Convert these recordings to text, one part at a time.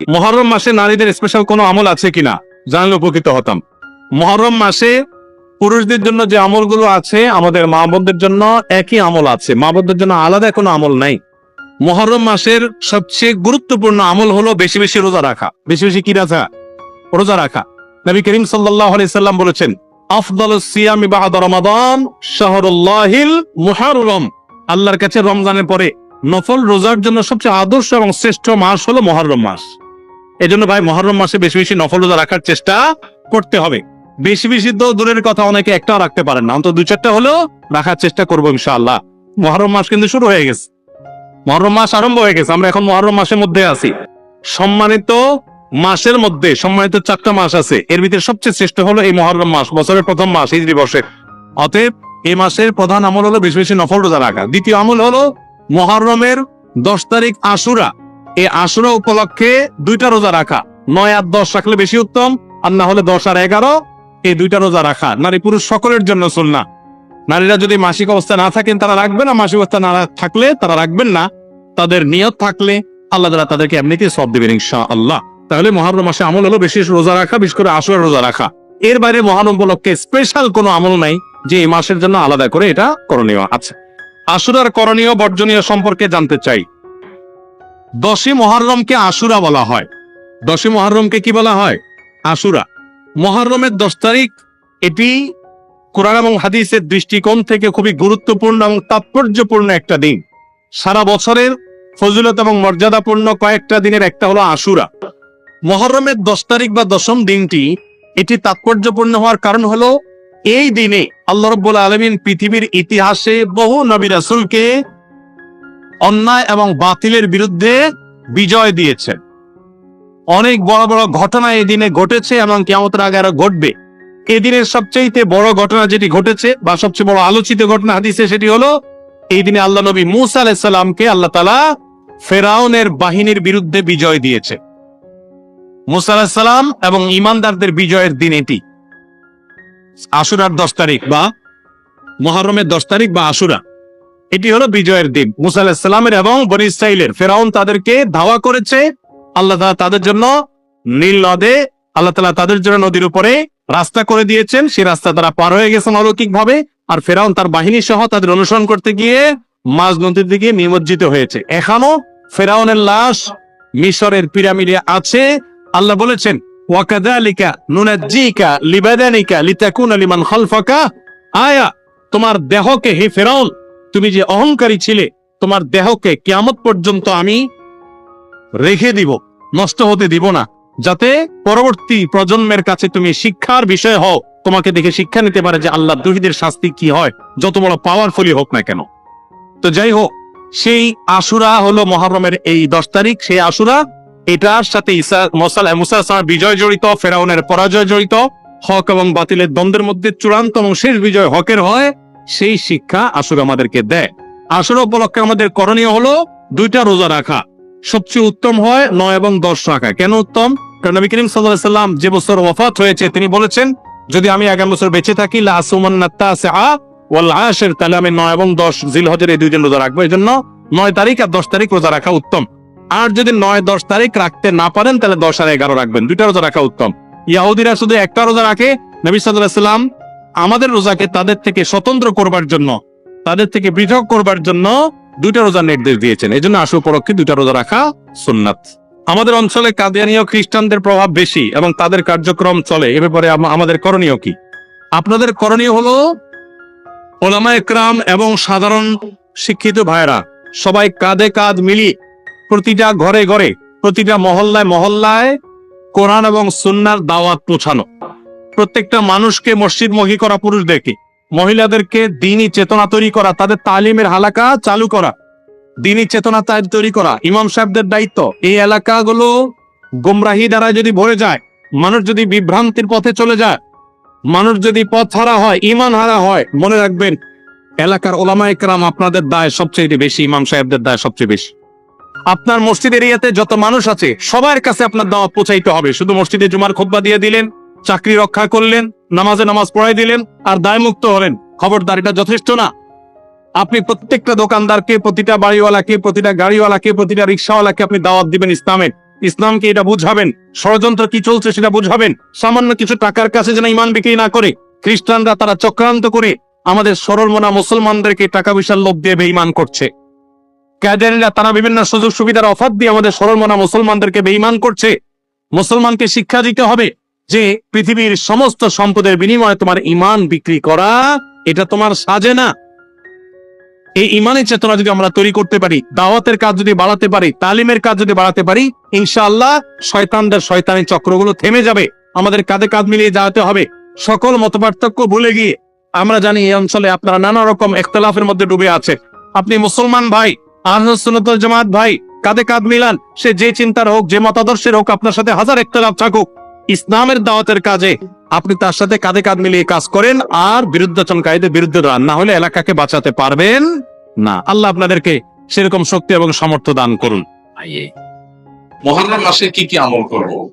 মহরম মাসে নারীদের স্পেশাল কোনো আমল আছে কিনা? জানলে উপকৃত হতাম। মহরম মাসে পুরুষদের জন্য যে আমলগুলো আছে, আমাদের মা বোনদের জন্য একই আমল আছে। মা বোনদের জন্য আলাদা কোনো আমল নাই। মহরম মাসের সবচেয়ে গুরুত্বপূর্ণ আমল হলো বেশি বেশি রোজা রাখা। বেশি বেশি কি রাখা? রোজা রাখা। নবী করিম সাল্লাম বলেছেন বা'দা রমাদান শাহরুল্লাহিল মুহাররম। আল্লাহর কাছে রমজানের পরে নফল রোজার জন্য সবচেয়ে আদর্শ এবং শ্রেষ্ঠ মাস হলো মহরম মাস। এজন্য ভাই মহরম মাসে বেশি বেশি নফল রোজা রাখার চেষ্টা করতে হবে। বেশি বেশি তো দূরের কথা অনেকে একটাও রাখতে পারেন না। অন্তত দু চারটা হলেও রাখার চেষ্টা করব ইনশাআল্লাহ। মহরম মাস কিন্তু শুরু হয়ে গেছে। মহরম মাস আরম্ভ হয়ে গেছে। আমরা এখন মহরম মাসের মধ্যে আছি। সম্মানিত মাসের মধ্যে, সম্মানিত চারটা মাস আছে। এর ভিতরে সবচেয়ে শ্রেষ্ঠ হলো এই মহরম মাস, বছরের প্রথম মাস হিজরি বর্ষের অতএব এই মাসের প্রধান আমল হলো বেশি বেশি নফল রোজা রাখা। দ্বিতীয় আমল হলো মহরমের দশ তারিখ আশুরা। এই আশুরা উপলক্ষে দুইটা রোজা রাখা। নয় আর দশ রাখলে বেশি উত্তম, আর না হলে দশ আর এগারো, এই দুইটা রোজা রাখা। নারী পুরুষ সকলের জন্য সুন্না নারীরা যদি মাসিক অবস্থা না থাকেন, তারা রাখবেন না। মাসিক অবস্থা না থাকলে তারা রাখবেন না। তাদের নিয়ত থাকলে আল্লাহ তাআলা তাদেরকে এমনিতেই সব দেবেন ইনশা আল্লাহ তাহলে মহরম মাসে আমল হলো বেশি রোজা রাখা, বিশেষ করে আশুরা রোজা রাখা। এর বাইরে মহান উপলক্ষে স্পেশাল কোনো আমল নাই, যে এই মাসের জন্য আলাদা করে এটা করণীয় আছে। আশুরার করণীয় বর্জনীয় সম্পর্কে জানতে চাই। দশই মহরমকে আশুরা বলা হয়। দশই মহরমকে কি বলা হয়? আশুরা। মহরমের দশ তারিখ, এটি কোরআন এবং হাদিসের দৃষ্টিকোণ থেকে খুবই গুরুত্বপূর্ণ এবং তাৎপর্যপূর্ণ একটা দিন। সারা বছরের ফজিলত এবং মর্যাদাপূর্ণ কয়েকটা দিনের একটা হলো আশুরা। মহরমের দশ তারিখ বা দশম দিনটি, এটি তাৎপর্যপূর্ণ হওয়ার কারণ হলো, এই দিনে আল্লাহ রব্বুল আলমিন পৃথিবীর ইতিহাসে বহু নবী রাসুলকে অন্যায় এবং বাতিলের বিরুদ্ধে বিজয় দিয়েছেন অনেক বড় বড় ঘটনা এই দিনে ঘটেছে এবং কেমতের আগে আরও ঘটবে। এদিনের সবচেয়ে বড় ঘটনা যেটি ঘটেছে বা সবচেয়ে বড় আলোচিত ঘটনা হাদিসে সেটি হলো এই দিনে আল্লাহ নবী মুসা আলাইসাল্লামকে আল্লাহ তালা ফেরাউনের বাহিনীর বিরুদ্ধে বিজয় দিয়েছে। মুসা আলাহিসাল্লাম এবং ইমানদারদের বিজয়ের দিন এটি। আশুরার দশ তারিখ বা মহরমের দশ তারিখ বা আশুরা। এটি হলো বিজয়ের দিন। মুসা আলাহিসাল্লামের এবং বনি ইসরাইলের ফেরাউন তাদেরকে ধাওয়া করেছে আল্লাহ তাআলা তাদের জন্য নীল নদে, আল্লাহ তালা তাদের জন্য নদীর উপরে রাস্তা করে দিয়েছেন। সেই রাস্তা তারা পার হয়ে গেছেন অলৌকিক ভাবে আর ফেরাউন তার বাহিনী সহ তাদের অনুসরণ করতে গিয়ে মাঝ নদীর দিকে নিমজ্জিত হয়েছে। এখনও ফেরাউনের লাশ মিশরের পিরামিডে আছে। আল্লাহ বলেছেন আয়া, তোমার দেহকে হে ফেরাউন তুমি যে অহংকারী ছিলে, তোমার দেহকে কিয়ামত পর্যন্ত আমি রেখে দিব, নষ্ট হতে দিব না। যাতে পরবর্তী প্রজন্মের কাছে তুমি শিক্ষার বিষয় হও। তোমাকে দেখে শিক্ষা নিতে পারে যে আল্লাহ দুহিদের শাস্তি কি হয়, যত বড় পাওয়ারফুলি হোক না কেন। তো যাই হোক, সেই আশুরা হলো মহরমের এই দশ তারিখ। সেই আশুরা, এটার সাথে ইসা মসাল মুসা বিজয় জড়িত, ফেরাউনের পরাজয় জড়িত। হক এবং বাতিলের দ্বন্দ্বের মধ্যে চূড়ান্ত এবং শেষ বিজয় হকের হয় সেই শিক্ষা আসুর আমাদেরকে দেয়। আসুর উপলক্ষে আমাদের করণীয় হলো দুইটা রোজা রাখা। সবচেয়ে উত্তম হয় নয় এবং দশ রাখা। কেন উত্তম? কারণ নবী করিম সাল্লাহ সাল্লাম যে বছর ওয়াফাত হয়েছে, তিনি বলেছেন, যদি আমি আগামী বছর বেঁচে থাকি তাহলে আমি নয় এবং দশ জিল হজের এই দুইজন রোজা রাখব। এই জন্য নয় তারিখ আর দশ তারিখ রোজা রাখা উত্তম। আর যদি নয়, দশ তারিখ রাখতে না পারেন, তাহলে দশ আর এগারো রাখবেন। দুইটা রোজা রাখা উত্তম। ইয়াহুদিরা শুধু একটা রোজা রাখে। নবী সাল্লাহ সাল্লাম আমাদের রোজাকে তাদের থেকে স্বতন্ত্র করবার জন্য, তাদের থেকে পৃথক করবার জন্য দুইটা রোজার নির্দেশ দিয়েছেন। এই জন্য আশু উপলক্ষে দুইটা রোজা রাখা সুন্নাত। আমাদের অঞ্চলে কাদিয়ানীয় খ্রিস্টানদের প্রভাব বেশি এবং তাদের কার্যক্রম চলে। এ ব্যাপারে আমাদের করণীয় কি? আপনাদের করণীয় হলো ওলামা একরাম এবং সাধারণ শিক্ষিত ভাইরা সবাই কাঁধে কাঁধ মিলিয়ে প্রতিটা ঘরে ঘরে, প্রতিটা মহল্লায় মহল্লায় কোরআন এবং সুন্নার দাওয়াত পৌঁছানো। প্রত্যেকটা মানুষকে মসজিদমুখী করা পুরুষদেরকে মহিলাদেরকে দিনই চেতনা তৈরি করা, তাদের তালিমের হালাকা চালু করা, দিনই চেতনা তৈরি করা। ইমাম সাহেবদের দায়িত্ব, এই এলাকাগুলো গোমরাহি দ্বারা যদি ভরে যায়, মানুষ যদি বিভ্রান্তির পথে চলে যায়, মানুষ যদি পথ হারা হয়, ইমান হারা হয়, মনে রাখবেন, এলাকার ওলামা একরাম আপনাদের দায় সবচেয়ে বেশি, ইমাম সাহেবদের দায় সবচেয়ে বেশি। আপনার মসজিদ এরিয়াতে যত মানুষ আছে, সবার কাছে আপনার দাওয়াত পৌঁছাইতে হবে। শুধু মসজিদে জুমার খোদবা দিয়ে দিলেন চাকরি রক্ষা করলেন, নামাজে নামাজ পড়াই দিলেন, আর দায় মুক্ত হলেন। খবরদার এটা যথেষ্ট না? আপনি প্রত্যেকটা দোকানদারকে, প্রতিটা বাড়িওয়ালাকে, প্রতিটা গাড়িওয়ালাকে, প্রতিটা রিক্সাওয়ালাকে আপনি দাওয়াত দিবেন ইসলামের। ইসলামকে এটা বুঝাবেন। ষড়যন্ত্র কি চলছে সেটা বুঝাবেন। সামান্য কিছু টাকার কাছে যেন ইমান বিক্রি না করে, খ্রিস্টানরা তারা চক্রান্ত করে আমাদের সরল মনা মুসলমানদেরকে টাকা পয়সার লোভ দিয়ে বেঈমান করছে। ক্যাডারিরা তারা বিভিন্ন সুযোগ সুবিধার অফার দিয়ে আমাদের সরল মনা মুসলমানদেরকে বেঈমান করছে। মুসলমানকে শিক্ষা দিতে হবে। যে পৃথিবীর সমস্ত সম্পদের বিনিময়ে তোমার ইমান বিক্রি করা, এটা তোমার সাজে না। এই ইমানের চেতনা যদি আমরা তৈরি করতে পারি, দাওয়াতের কাজ যদি বাড়াতে পারি, তালিমের কাজ যদি বাড়াতে পারি, ইনশাআল্লাহ শয়তানদের শয়তানি চক্রগুলো থেমে যাবে। আমাদের কাঁধে কাঁধ মিলিয়ে যাওয়াতে হবে। সকল মতপার্থক্য ভুলে গিয়ে আমরা জানি এই অঞ্চলে আপনারা নানা রকম একতলাফের মধ্যে ডুবে আছে। আপনি মুসলমান ভাই আহমদ জামাত ভাই, কাঁধে কাঁধ মিলান, সে যে চিন্তার হোক, যে মতাদর্শের হোক, আপনার সাথে হাজার একতলাফ থাকুক। ইসলামের দাওয়াতের কাজে আপনি তার সাথে কাঁধে কাঁধ মিলিয়ে কাজ করেন আর বিরুদ্ধাচরণকারীদের বিরুদ্ধে দাঁড়ান না হলে এলাকাকে বাঁচাতে পারবেন না। আল্লাহ আপনাদেরকে সেরকম শক্তি এবং সামর্থ্য দান করুন। মহরম মাসে কি কি আমল করব?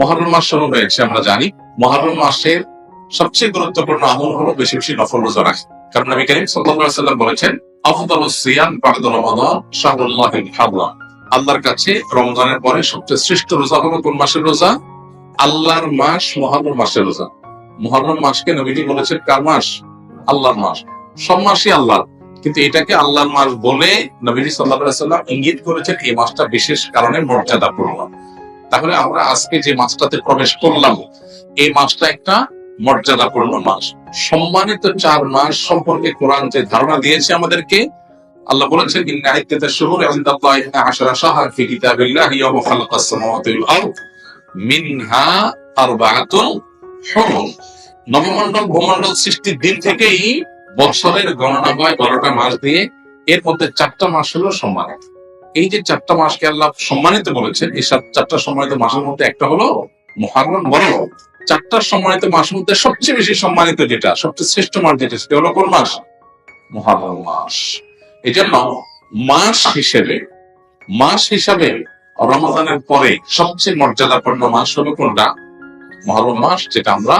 মহরম মাস শুরু হয়েছে আমরা জানি। মহরম মাসের সবচেয়ে গুরুত্বপূর্ণ আমল হলো বেশি বেশি নফল রোজা রাখা। কারণ সাল্লাম বলেছেন সিয়াম আল্লাহর কাছে রমজানের পরে সবচেয়ে শ্রেষ্ঠ রোজা হলো কোন মাসের রোজা? আল্লাহর মাস মহরম মাসের রোজা। মহরম মাসকে নবীজি বলেছেন কার মাস? আল্লাহর মাস। সব মাসই আল্লাহ কিন্তু এটাকে আল্লাহর মাস বলে নবীজি সাল্লাম ইঙ্গিত করেছেন এই মাসটা বিশেষ কারণে মর্যাদাপূর্ণ। তাহলে আমরা আজকে যে মাসটাতে প্রবেশ করলাম, এই মাসটা একটা মর্যাদাপূর্ণ মাস। সম্মানিত চার মাস সম্পর্কে কোরআন যে ধারণা দিয়েছে আমাদেরকে, আল্লাহ বলেছেন, ইন্না ইদ্দাতাশ শুহুরি ইনদাল্লাহি ইসনা আশারা শাহরান ফি কিতাবিল্লাহি ইয়াওমা খালাকাস সামাওয়াতি ওয়াল আরদ। মিনহা নবমণ্ডল ভূমণ্ডল সৃষ্টির দিন থেকেই বছরের গণনা হয় বারোটা মাস দিয়ে। এর মধ্যে চারটা মাস হলো সম্মানিত এই যে চারটা মাসকে আল্লাহ সম্মানিত বলেছেন, এই সব চারটা সম্মানিত মাসের মধ্যে একটা হলো মহারম বড় চারটা সম্মানিত মাসের মধ্যে সবচেয়ে বেশি সম্মানিত যেটা, সবচেয়ে শ্রেষ্ঠ মাস যেটা, সেটা হলো কোন মাস? মহারণ মাস। এই জন্য মাস হিসেবে, মাস হিসাবে রমজানের পরে সবচেয়ে মর্যাদাপূর্ণ মাস হলো কোনটা? মহরম মাস, যেটা আমরা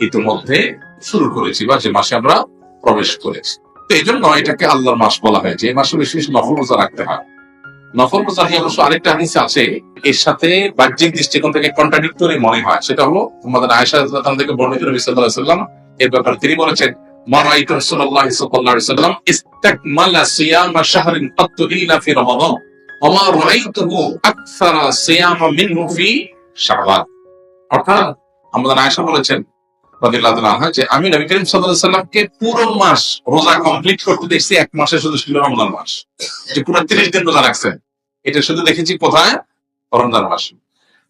ইতিমধ্যে শুরু করেছি বা যে মাসে আমরা প্রবেশ করেছি। তো এই জন্য এটাকে আল্লাহর মাস বলা হয়, যে মাসে বেশি বেশি নফল রোজা রাখতে হয়। নফল রোজা নিয়ে অবশ্য আরেকটা হাদিস আছে, এর সাথে বাহ্যিক দৃষ্টিকোণ থেকে কন্ট্রাডিক্টরি মনে হয়। সেটা হলো আমাদের আনহা থেকে বর্ণিত নবী সাল্লাল্লাহু সাল্লাম, এর ব্যাপারে তিনি বলেছেন, মা রাআইতু রাসূলুল্লাহ সাল্লাল্লাহু আলাইহি সাল্লাম ইস্তাকমালা সিয়ামা শাহরিন কাত্তু ইল্লা ফি রমাদান। পুরো মাস রোজা কমপ্লিট করতে দেখছি, এক মাসে শুধু ছিল রমজান মাস। যে পুরো 30 দিন রোজা এটা শুধু দেখেছি মাস।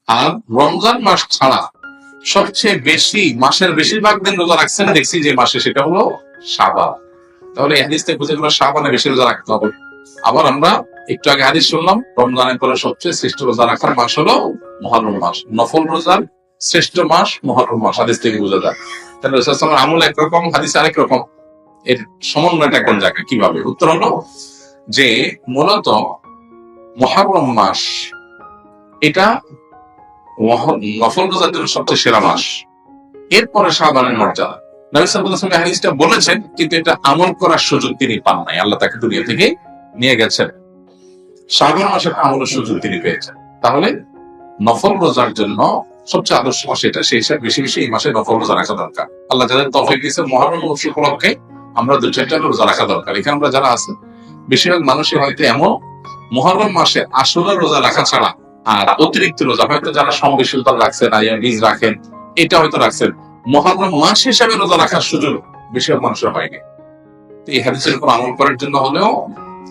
আর রমজান মাস ছাড়া সবচেয়ে বেশি, মাসের বেশিরভাগ দিন রোজা রাখছেন, দেখছি যে মাসে সেটা হলো সাবান তাহলে বুঝে গেল সাবানে বেশি রোজা রাখতে হবে। আবার আমরা একটু আগে হাদিস শুনলাম, রমজানের পরে সবচেয়ে শ্রেষ্ঠ রোজা রাখার মাস হলো মহরম মাস। নফল রোজার শ্রেষ্ঠ মাস মহরম মাস, হাদিস থেকে বোঝা যায়। তাহলে রসুলের আমল একরকম, হাদিস আরেক রকম। এর সমন্বয়টা কোন জায়গায়, কীভাবে? উত্তর হলো যে মূলত মহারম মাস, এটা নফল রোজার জন্য সবচেয়ে সেরা মাস। এরপরে সাধারণ মর্যাদা। নবী বলেছেন, কিন্তু এটা আমল করার সুযোগ তিনি পান নাই। আল্লাহ তাকে দুনিয়া থেকে নিয়ে গেছেন। শ্রাবণ মাসের আমলের সুযোগ তিনি পেয়েছেন। তাহলে নফল রোজার জন্য সবচেয়ে আদর্শ মাস এটা, সেই হিসাবে বেশি বেশি এই মাসে নফল রোজা রাখা দরকার। আল্লাহ যাদের তফিক দিয়েছে মহারম মাস উপলক্ষে আমরা দু চারটা রোজা রাখা দরকার। এখানে আমরা যারা আছে, বেশিরভাগ মানুষই হয়তো এমন মহরম মাসে আসলে রোজা রাখা ছাড়া আর অতিরিক্ত রোজা, হয়তো যারা সংবেশীলতা রাখছেন আইয়ামিজ রাখেন, এটা হয়তো রাখছেন। মহরম মাস হিসাবে রোজা রাখার সুযোগ বেশিরভাগ মানুষের হয়নি। এই হাদিসের উপর আমল করার জন্য হলেও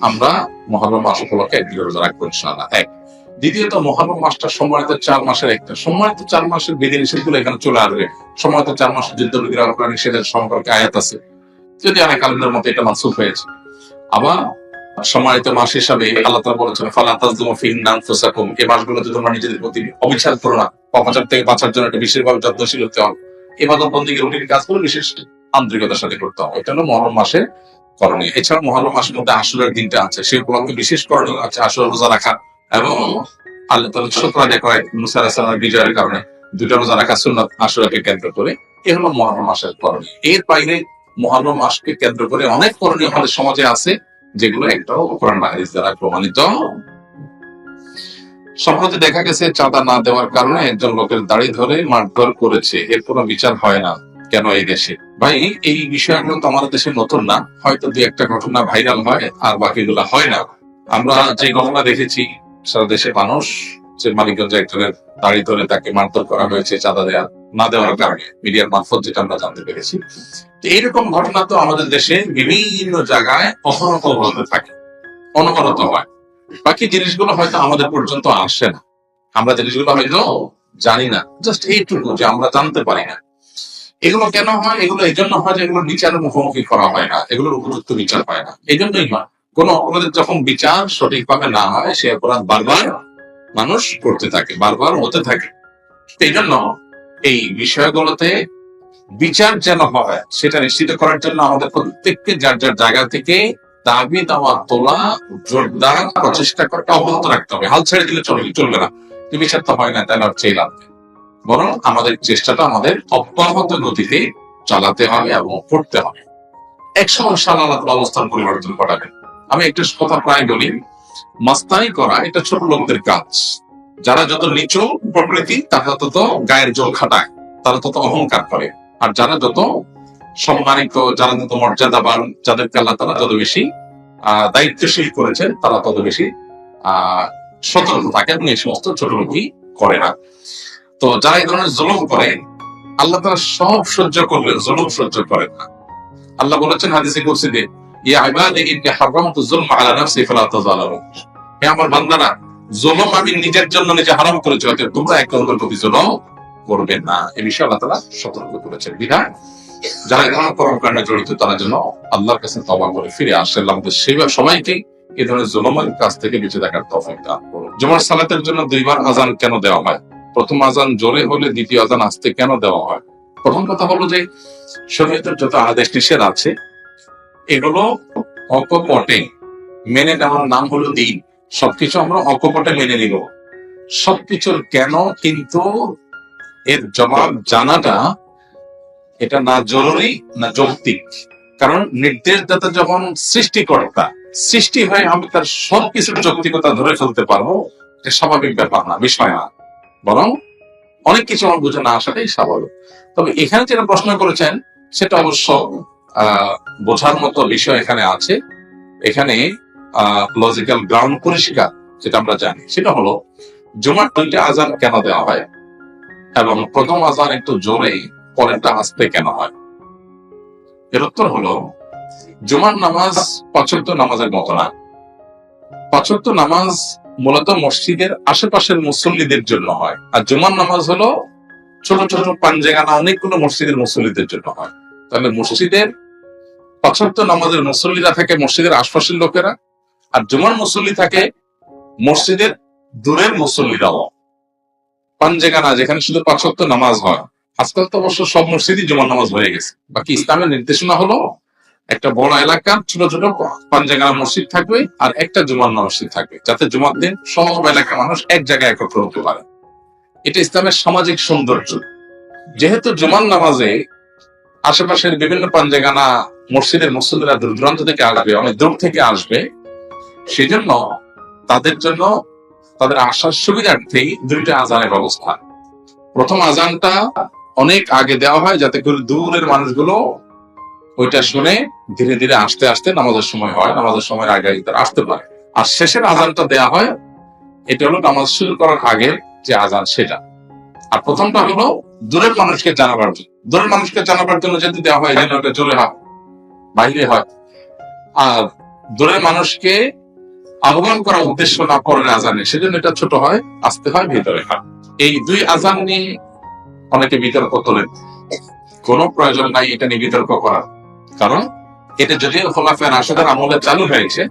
আমরা মহরম মাস উপলক্ষে একদিকে রোজা রাখব ইনশাআল্লাহ। এক। দ্বিতীয়ত, মহরম মাসটা সম্মানিত চার মাসের একটা। সম্মানিত চার মাসের বিধি নিষেধগুলো এখানে চলে আসবে। সম্মানিত চার মাসের যুদ্ধ বিগ্রহ নিষেধের সম্পর্কে আয়াত আছে। যদি অনেক আলমদের মতো এটা মানসুখ হয়েছে। আবার সম্মানিত মাস হিসাবে আল্লাহ তাআলা বলেছেন, ফালা তাজদুমু ফিহিন্না আনফুসাকুম। এই মাসগুলোতে তোমরা নিজেদের প্রতি অবিচার করো না। অপচার থেকে বাঁচার জন্য একটা বিশেষভাবে যত্নশীল হতে হবে। এবাদত বন্দীকে রুটিন কাজগুলো বিশেষ আন্তরিকতার সাথে করতে হবে। এটা হলো মহরম মাসে করণীয়। এছাড়া মহরম মাসের মধ্যে আসরের দিনটা আছে। সেই উপলক্ষে বিশেষ করণীয় আছে আসর রোজা রাখা এবং আল্লাহ তাআলা শুকর আদায় করে মুসা আলাইহিস বিজয়ের কারণে দুটা রোজা রাখা সুন্নাত আসরকে কেন্দ্র করে। এ হলো মহরম মাসের করণীয়। এর বাইরে মহরম মাসকে কেন্দ্র করে অনেক করণীয় আমাদের সমাজে আছে, যেগুলো কোরআন বা হাদিস দ্বারা প্রমাণিত সম্প্রতি দেখা গেছে চাঁদা না দেওয়ার কারণে একজন লোকের দাড়ি ধরে মারধর করেছে। এর কোনো বিচার হয় না কেন এই দেশে? ভাই, এই বিষয়গুলো তো আমাদের দেশে নতুন না। হয়তো দুই একটা ঘটনা ভাইরাল হয়, আর বাকিগুলো হয় না। আমরা যে ঘটনা দেখেছি, সারা দেশে মানুষ যে মানিকগঞ্জ একজনের দাড়ি ধরে তাকে মারধর করা হয়েছে, চাঁদা দেওয়া না দেওয়ার কারণে, মিডিয়ার মারফত যেটা আমরা জানতে পেরেছি। এইরকম ঘটনা তো আমাদের দেশে বিভিন্ন জায়গায় অহরত হতে থাকে, অনবরত হয়। বাকি জিনিসগুলো হয়তো আমাদের পর্যন্ত আসে না। আমরা জিনিসগুলো হয়তো জানি না জাস্ট এইটুকু যে আমরা জানতে পারি না। এগুলো কেন হয়? এগুলো এই জন্য হয় যে এগুলো বিচারের মুখোমুখি করা হয় না। এগুলোর উপযুক্ত বিচার হয় না। এই জন্যই হয়। কোন অপরাধের যখন বিচার সঠিকভাবে না হয়, সে অপরাধ বারবার মানুষ করতে থাকে, বারবার হতে থাকে। এই জন্য এই বিষয়গুলোতে বিচার যেন হয়, সেটা নিশ্চিত করার জন্য আমাদের প্রত্যেককে যার যার জায়গা থেকে দাবি দাওয়া, তোলা, জোরদার প্রচেষ্টা করাটা অব্যাহত রাখতে হবে। হাল ছেড়ে দিলে চলবে চলবে না। বিচার তো হয় না, তাহলে আর চেয়ে লাভ। বরং আমাদের চেষ্টাটা আমাদের অব্যাহত গতিতে চালাতে হবে এবং করতে হবে। এক সমস্যা আল্লাহ অবস্থান পরিবর্তন করাবেন আমি একটা কথা প্রায় বলি, মাস্তানি করা এটা ছোট লোকদের কাজ। যারা যত নিচু প্রকৃতি, তারা তত গায়ের জল খাটায়, তারা তত অহংকার করে। আর যারা যত সম্মানিত, যারা যত মর্যাদাবান যাদেরকে আল্লাহ তারা যত বেশি দায়িত্বশীল করেছেন, তারা তত বেশি আহ সতর্ক থাকে এবং এই সমস্ত ছোট লোকই করে না। তো যারা এই ধরনের জুলুম করে, আল্লাহ তারা সব সহ্য করলেন জুলুম সহ্য করেন না। আল্লাহ বলেছেন হাদিসে কুরসিতে ইয়া ইবাদি হারামতু যুলমা আলা নাফসি, ফালা তাযালামু হে আমার বান্দারা, জুলুম আমি নিজের জন্য নিজে হারাম করেছি, অতএব তোমরা প্রতি জুলুম করবে না। এই বিষয়ে আল্লাহ তাআলা সতর্ক করেছেন। বিধান, যারা ধরনের কর্মকাণ্ডে জড়িত, তারা যেন আল্লাহর কাছে তবা করে ফিরে আসে। আমাদের সেই সবাইকে এই ধরনের জুলুমের কাছ থেকে বেঁচে থাকার তৌফিক দান করুন। জুমার সালাতের জন্য দুইবার আজান কেন দেওয়া হয়? প্রথম আজান জোরে হলে দ্বিতীয় আজান আসতে কেন দেওয়া হয়? প্রথম কথা হলো যে, শরীয়তের যত আদেশ নিষেধ আছে, এগুলো অকপটে মেনে নেওয়ার নাম হলো দিন। সবকিছু আমরা অকপটে মেনে নিব। সবকিছুর কেন কিন্তু এর জবাব জানাটা এটা না জরুরি, না যৌক্তিক। কারণ নির্দেশদাতা যখন সৃষ্টিকর্তা, সৃষ্টি হয়ে আমি তার সবকিছুর যৌক্তিকতা ধরে ফেলতে পারব, এটা স্বাভাবিক ব্যাপার না, বিষয় না। বরং অনেক কিছু আমার বুঝে না আসাটাই স্বাভাবিক। তবে এখানে যেটা প্রশ্ন করেছেন, সেটা অবশ্য বোঝার মতো বিষয় এখানে আছে। এখানে লজিক্যাল গ্রাউন্ড পরিষ্কার যেটা আমরা জানি, সেটা হলো, জুমার দুইটা আজান কেন দেওয়া হয়? এবং প্রথম আজান একটু জোরে, পরেরটা আসতে কেন হয়? এর উত্তর হলো, জুমার নামাজ পঁচাত্তর নামাজের মতো না। পঁচাত্তর নামাজ মূলত মসজিদের আশেপাশের মুসল্লিদের জন্য হয়। আর জুমার নামাজ হলো ছোট ছোট পাঞ্জেগানা অনেকগুলো মসজিদের মুসল্লিদের জন্য হয়। তাহলে মসজিদের পঁচাত্তর নামাজের মুসল্লিরা থাকে মসজিদের আশপাশের লোকেরা, আর জুমার মুসল্লি থাকে মসজিদের দূরের মুসল্লিরাও। পাঞ্জেগানা যেখানে শুধু পঁচাত্তর নামাজ হয়। আজকাল তো অবশ্য সব মসজিদই জুমার নামাজ হয়ে গেছে। বাকি ইসলামের নির্দেশনা হলো একটা বড় এলাকা ছোট ছোট পাঞ্জাগানা মসজিদ থাকবে আর একটা জুমার মসজিদ থাকবে, যাতে জুমার দিন সব এলাকার মানুষ এক জায়গায় একত্র হতে পারে। এটা ইসলামের সামাজিক সৌন্দর্য। যেহেতু জুমার নামাজে আশেপাশের বিভিন্ন পাঞ্জাগানা মসজিদের মুসল্লিরা দূর দূরান্ত থেকে আসবে, অনেক দূর থেকে আসবে, সেজন্য তাদের জন্য তাদের আসার সুবিধার্থেই দুইটা আজানের ব্যবস্থা। প্রথম আজানটা অনেক আগে দেওয়া হয় যাতে করে দূরের মানুষগুলো ওইটা শুনে ধীরে ধীরে আসতে আসতে নামাজের সময় হয়, নামাজের সময় আগে তারা আসতে পারে। আর শেষের আজানটা দেয়া হয়, এটা হলো নামাজ শুরু করার আগে যে আজান সেটা। আর প্রথমটা হলো দূরের মানুষকে জানাবার জন্য। দূরের মানুষকে জানাবার জন্য যদি দেওয়া হয়, যেন ওটা জোরে হয় বাইরে হয়। আর দূরের মানুষকে আহ্বান করার উদ্দেশ্য না পরের আজানে, সেজন্য এটা ছোট হয়, আসতে হয়, ভিতরে হয়। এই দুই আজান নিয়ে অনেকে বিতর্ক তোলেন। কোনো প্রয়োজন নাই এটা নিয়ে বিতর্ক করার। কারণ এটা যদিও খোলাফের রাশেদার আমলে চালু হয়েছে